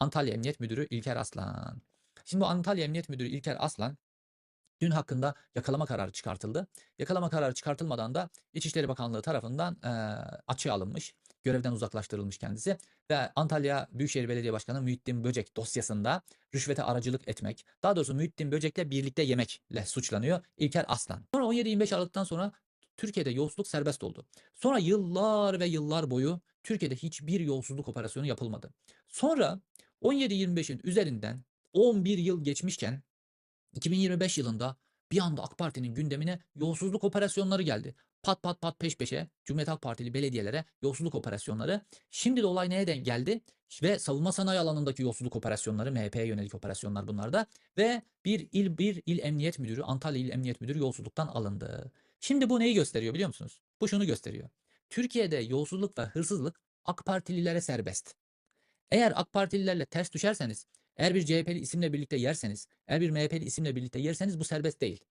Antalya Emniyet Müdürü İlker Aslan. Şimdi bu Antalya Emniyet Müdürü İlker Aslan dün hakkında yakalama kararı çıkartıldı. Yakalama kararı çıkartılmadan da İçişleri Bakanlığı tarafından eee açığa alınmış. Görevden uzaklaştırılmış kendisi ve Antalya Büyükşehir Belediye Başkanı Muhittin Böcek dosyasında rüşvete aracılık etmek, daha doğrusu Muhittin Böcek'le birlikte yemekle suçlanıyor İlker Aslan. Sonra 17-25 Aralık'tan sonra Türkiye'de yolsuzluk serbest oldu. Sonra yıllar ve yıllar boyu Türkiye'de hiçbir yolsuzluk operasyonu yapılmadı. Sonra 17-25'in üzerinden 11 yıl geçmişken 2025 yılında bir anda AK Parti'nin gündemine yolsuzluk operasyonları geldi. Pat pat pat peş peşe Cumhuriyet Halk Partili belediyelere yolsuzluk operasyonları. Şimdi de olay neye denk geldi? Ve savunma sanayi alanındaki yolsuzluk operasyonları, MHP'ye yönelik operasyonlar bunlar da. Ve bir il bir il emniyet müdürü, Antalya İl Emniyet Müdürü yolsuzluktan alındı. Şimdi bu neyi gösteriyor biliyor musunuz? Bu şunu gösteriyor. Türkiye'de yolsuzluk ve hırsızlık AK Partililere serbest. Eğer AK Partililerle ters düşerseniz, eğer bir CHP'li isimle birlikte yerseniz, eğer bir MHP'li isimle birlikte yerseniz bu serbest değil.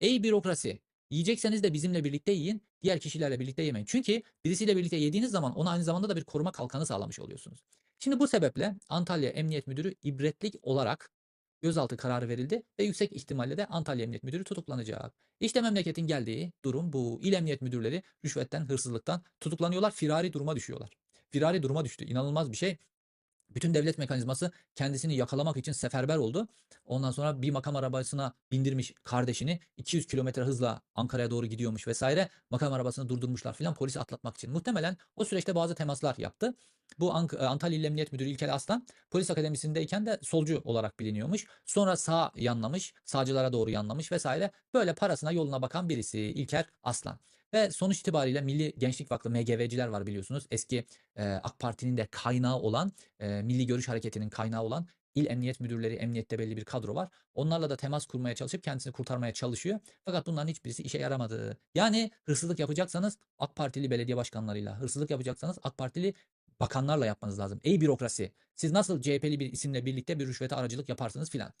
Ey bürokrasi, yiyecekseniz de bizimle birlikte yiyin, diğer kişilerle birlikte yemeyin. Çünkü birisiyle birlikte yediğiniz zaman ona aynı zamanda da bir koruma kalkanı sağlamış oluyorsunuz. Şimdi bu sebeple Antalya Emniyet Müdürü ibretlik olarak gözaltı kararı verildi ve yüksek ihtimalle de Antalya Emniyet Müdürü tutuklanacak. İşte memleketin geldiği durum bu. İl Emniyet Müdürleri rüşvetten, hırsızlıktan tutuklanıyorlar, firari duruma düşüyorlar. Firari duruma düştü. İnanılmaz bir şey. Bütün devlet mekanizması kendisini yakalamak için seferber oldu. Ondan sonra bir makam arabasına bindirmiş kardeşini 200 kilometre hızla Ankara'ya doğru gidiyormuş vesaire. Makam arabasını durdurmuşlar filan polisi atlatmak için. Muhtemelen o süreçte bazı temaslar yaptı. Bu Ank- e, Antalya İl Emniyet Müdürü İlker Aslan polis akademisindeyken de solcu olarak biliniyormuş. Sonra sağ yanlamış, sağcılara doğru yanlamış vesaire. Böyle parasına yoluna bakan birisi İlker Aslan. Ve sonuç itibariyle Milli Gençlik Vakfı MGV'ciler var biliyorsunuz. Eski e, AK Parti'nin de kaynağı olan, e, Milli Görüş Hareketi'nin kaynağı olan il emniyet müdürleri, emniyette belli bir kadro var. Onlarla da temas kurmaya çalışıp kendisini kurtarmaya çalışıyor. Fakat bunların hiçbirisi işe yaramadı. Yani hırsızlık yapacaksanız AK Partili belediye başkanlarıyla, hırsızlık yapacaksanız AK Partili bakanlarla yapmanız lazım. Ey bürokrasi, siz nasıl CHP'li bir isimle birlikte bir rüşvete aracılık yaparsınız filan.